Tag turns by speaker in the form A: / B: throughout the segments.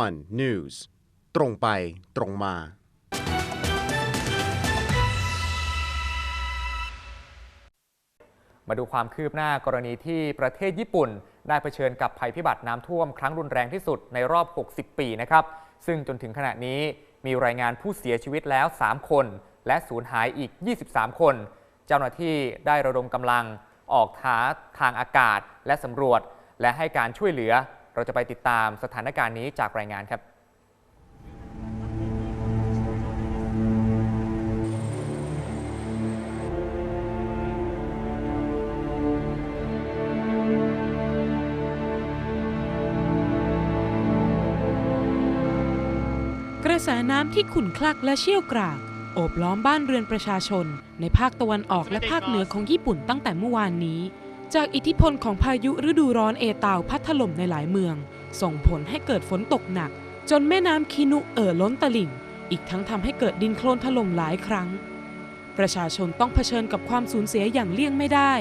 A: One News ตรงไปตรงมา
B: มาดูความคืบหน้ากรณีที่ประเทศญี่ปุ่น ได้เผชิญกับภัยพิบัติน้ำท่วมครั้งรุนแรงที่สุดในรอบ 60 ปีนะครับ ซึ่งจนถึงขณะนี้มีรายงานผู้เสียชีวิตแล้ว 3 คน และสูญหายอีก 23 คน เจ้าหน้าที่ได้ระดมกำลังออกหาทางอากาศและสำรวจ และให้การช่วยเหลือ เราจะไปติดตามสถานการณ์นี้จากรายงานครับ
C: กระแสน้ำที่ขุ่นคลักและเชี่ยวกราก โอบล้อมบ้านเรือนประชาชน ในภาคตะวันออกและภาคเหนือของญี่ปุ่นตั้งแต่เมื่อวานนี้ จากอิทธิพลของพายุฤดูร้อนเอตาวพัดถล่มในหลายเมือง ส่งผลให้เกิดฝนตกหนัก จนแม่น้ำคินุเอ่อล้นตลิ่ง อีกทั้งทำให้เกิดดินโคลนถล่มหลายครั้ง ประชาชนต้องเผชิญกับความสูญเสียอย่างเลี่ยงไม่ได้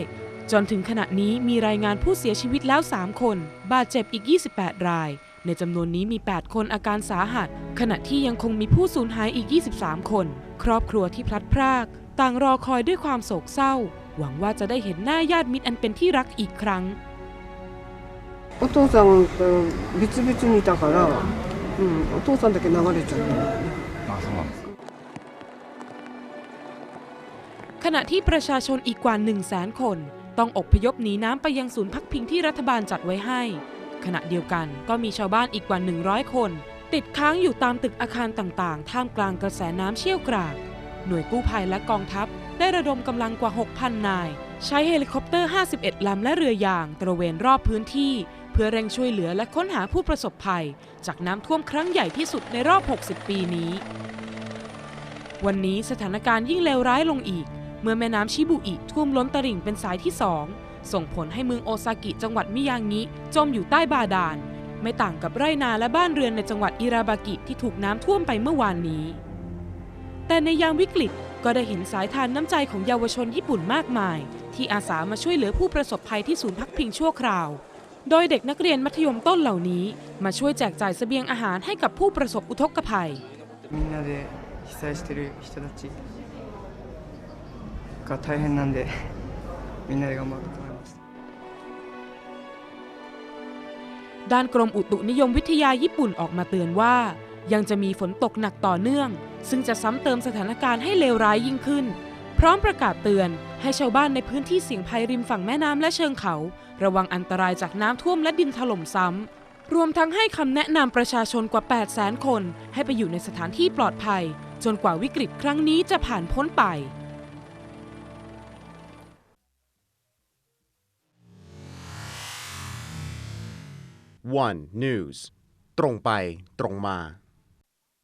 C: จนถึงขณะนี้มีรายงานผู้เสียชีวิตแล้ว 3 คน บาดเจ็บอีก 28 ราย ในจำนวนนี้มี 8 คนอาการสาหัส ขณะที่ยังคงมีผู้สูญหายอีก 23 คน ครอบครัวที่พลัดพราก ต่างรอคอยด้วยความโศกเศร้า หวังว่าจะได้เห็นหน้าญาติมิตรอันเป็นที่รักอีกครั้ง
D: お父さんと別々にいたから、うん、お父さんだけ流れちゃったんだよね。
E: あそうなんですか
C: ขณะที่ประชาชนอีกกว่า 1 0 0 0 0แสนคน ต้องอพยพหนีน้ำไปยังศูนย์พักพิงที่รัฐบาลจัดไว้ให้ ขณะเดียวกันก็มีชาวบ้านอีกกว่า 100 คน ติดค้างอยู่ตามตึกอาคารต่างๆ ท่ามกลางกระแสน้ำเชี่ยวกราก หน่วยกู้ภัยและกองทัพ ได้ระดมกำลังกว่า 6,000 นาย ใช้เฮลิคอปเตอร์ 51 ลำและเรือยาง ตระเวนรอบพื้นที่ เพื่อเร่งช่วยเหลือและค้นหาผู้ประสบภัย จากน้ำท่วมครั้งใหญ่ที่สุดในรอบ 60 ปีนี้ วันนี้สถานการณ์ยิ่งเลวร้ายลงอีก เมื่อแม่น้ำชิบุอิท่วมล้นตลิ่งเป็นสายที่สองส่งผลให้เมืองโอซากิจังหวัดมิยางิจมอยู่ใต้บาดาลไม่ต่างกับไร่นาและบ้านเรือนในจังหวัดอิราบากิที่ถูกน้ำท่วมไปเมื่อวานนี้ แต่ในยามวิกฤตก็ได้เห็นสายทานน้ำใจของเยาวชนญี่ปุ่นมากมาย ที่อาสามาช่วยเหลือผู้ประสบภัยที่ศูนย์พักพิงชั่วคราว โดยเด็กนักเรียนมัธยมต้นเหล่านี้ มาช่วยแจกจ่ายเสบียงอาหารให้กับผู้ประสบอุทกภัย
F: みんなで被災してる人たちが大変なんでみんなで頑張ろうと思います
C: ด้านกรมอุตุนิยมวิทยาญี่ปุ่นออกมาเตือนว่า ยังจะมีฝนตกหนักต่อเนื่อง ซึ่งจะซ้ำเติมสถานการณ์ให้เลวร้ายยิ่งขึ้น พร้อมประกาศเตือนให้ชาวบ้านในพื้นที่เสี่ยงภัยริมฝั่งแม่น้ำและเชิงเขา ระวังอันตรายจากน้ำท่วมและดินถล่มซ้ำ รวมทั้งให้คำแนะนำประชาชนกว่า 8 0 0 0 0 0 คน ให้ไปอยู่ในสถานที่ปลอดภัย จนกว่าวิกฤตครั้งนี้จะผ่านพ้นไป
A: One News ตรงไปตรงมา